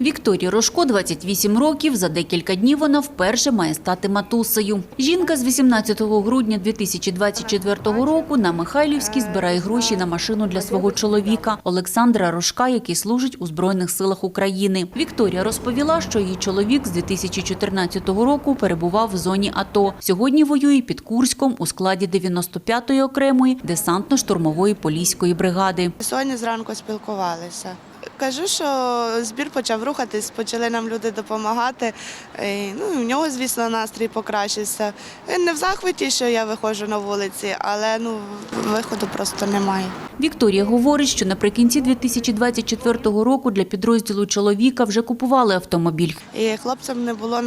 Вікторії Рожко 28 років. За декілька днів вона вперше має стати матусею. Жінка з 18 грудня 2024 року на Михайлівській збирає гроші на машину для свого чоловіка Олександра Рожка, який служить у Збройних силах України. Вікторія розповіла, що її чоловік з 2014 року перебував в зоні АТО. Сьогодні воює під Курськом у складі 95-ї окремої десантно-штурмової поліської бригади. Сьогодні зранку спілкувалися. Кажу, що збір почав рухатись, почали нам люди допомагати. І, Ну, в нього, звісно, настрій покращився. Він не в захваті, що я виходжу на вулиці, але ну, виходу просто немає. Вікторія говорить, що наприкінці 2024 року для підрозділу чоловіка вже купували автомобіль. І хлопцям не було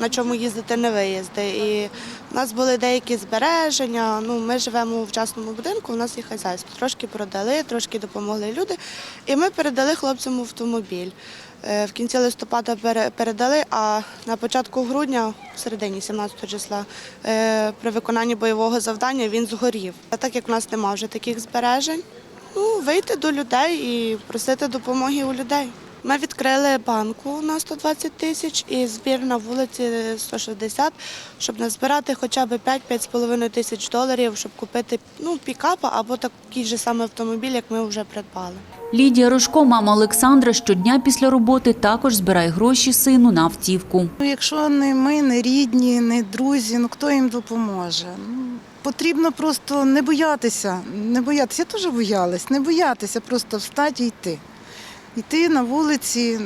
на чому їздити на виїзди. І в нас були деякі збереження. Ну, ми живемо в частному будинку, у нас є хазяйство. Трошки продали, трошки допомогли люди. І ми передали хлопцям автомобіль. Е, В кінці листопада передали, а на початку грудня, в середині 17 числа, е, при виконанні бойового завдання він згорів. А так як в нас немає вже таких збережень, ну, вийти до людей і просити допомоги у людей. Ми відкрили банку на 120 тисяч і збір на вулиці 160, щоб назбирати хоча б 5-5,5 тисяч доларів, щоб купити ну, пікапа або такий же самий автомобіль, як ми вже придбали. Лідія Рожко, мама Олександра, щодня після роботи також збирає гроші сину на автівку. Ну, Якщо не ми, не рідні, не друзі, ну хто їм допоможе? Ну, Потрібно просто не боятися, не боятися. Я теж боялась, не боятися, просто встати і йти. Йти на вулиці,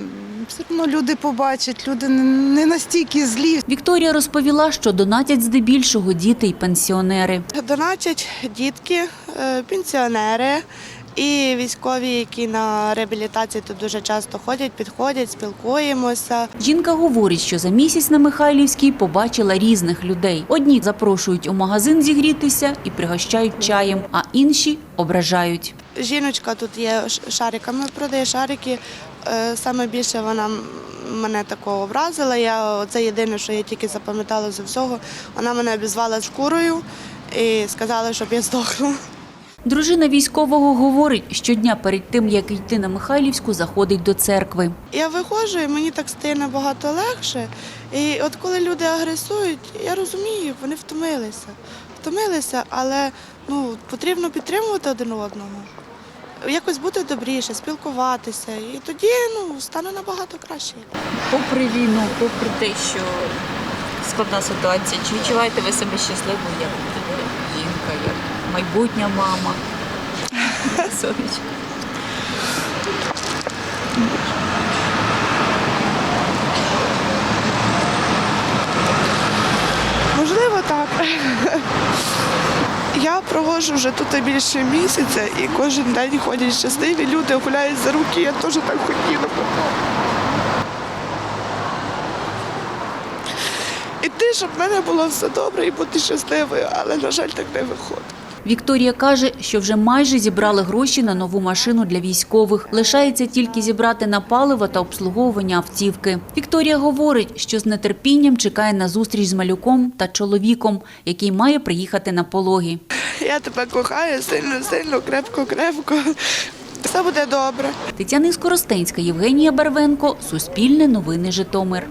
все одно люди побачать, люди не- настільки злі. Вікторія розповіла, що донатять здебільшого діти й пенсіонери. Донатять дітки, е, пенсіонери і військові, які на реабілітації тут дуже часто ходять, підходять, спілкуємося. Жінка говорить, що за місяць на Михайлівській побачила різних людей. Одні запрошують у магазин зігрітися і пригощають чаєм, а інші ображають. Жіночка тут є шариками, продає шарики. Е, Саме більше вона мене такого образила. Я це єдине, що я тільки запам'ятала з всього. Вона мене обізвала шкурою і сказала, щоб я здохла. Дружина військового говорить, щодня перед тим, як йти на Михайлівську, заходить до церкви. Я виходжу, і мені так стає набагато легше. І от коли люди агресують, я розумію, вони втомилися. Втомилися, але ну, потрібно підтримувати один одного. Якось бути добріше, спілкуватися. І тоді ну, стане набагато краще. попри війну, попри те, що складна ситуація, чи відчуваєте ви себе щасливою як жінка, як майбутня мама? Сонечко. Можливо, так. Я проводжу вже тут більше місяця і кожен день ходять щасливі люди, гуляють за руки, я теж так хотіла. б. Іти, щоб в мене було все добре і бути щасливою, але, на жаль, так не виходить. Вікторія каже, що вже майже зібрали гроші на нову машину для військових. Лишається тільки зібрати на паливо та обслуговування автівки. Вікторія говорить, що з нетерпінням чекає на зустріч з малюком та чоловіком, який має приїхати на пологи. Я тебе кохаю сильно, сильно, крепко, крепко. Все буде добре. Тетяна Скоростенська, Євгенія Барвенко, Суспільне новини Житомир.